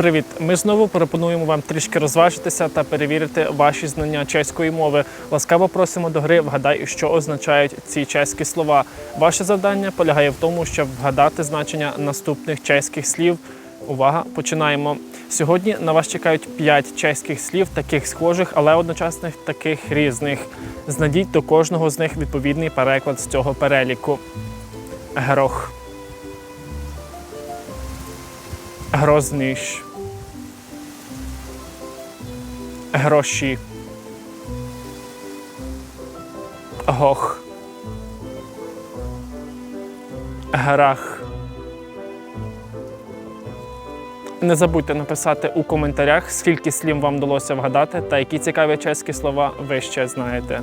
Привіт! Ми знову пропонуємо вам трішки розважитися та перевірити ваші знання чеської мови. Ласкаво просимо до гри Вгадай, що означають ці чеські слова. Ваше завдання полягає в тому, щоб вгадати значення наступних чеських слів. Увага, починаємо. Сьогодні на вас чекають 5 чеських слів, таких схожих, але одночасно таких різних. Знайдіть до кожного з них відповідний переклад з цього переліку. Грох. Грозніш. Гроші. Гох. Грах. Не забудьте написати у коментарях, скільки слів вам вдалося вгадати та які цікаві чеські слова ви ще знаєте.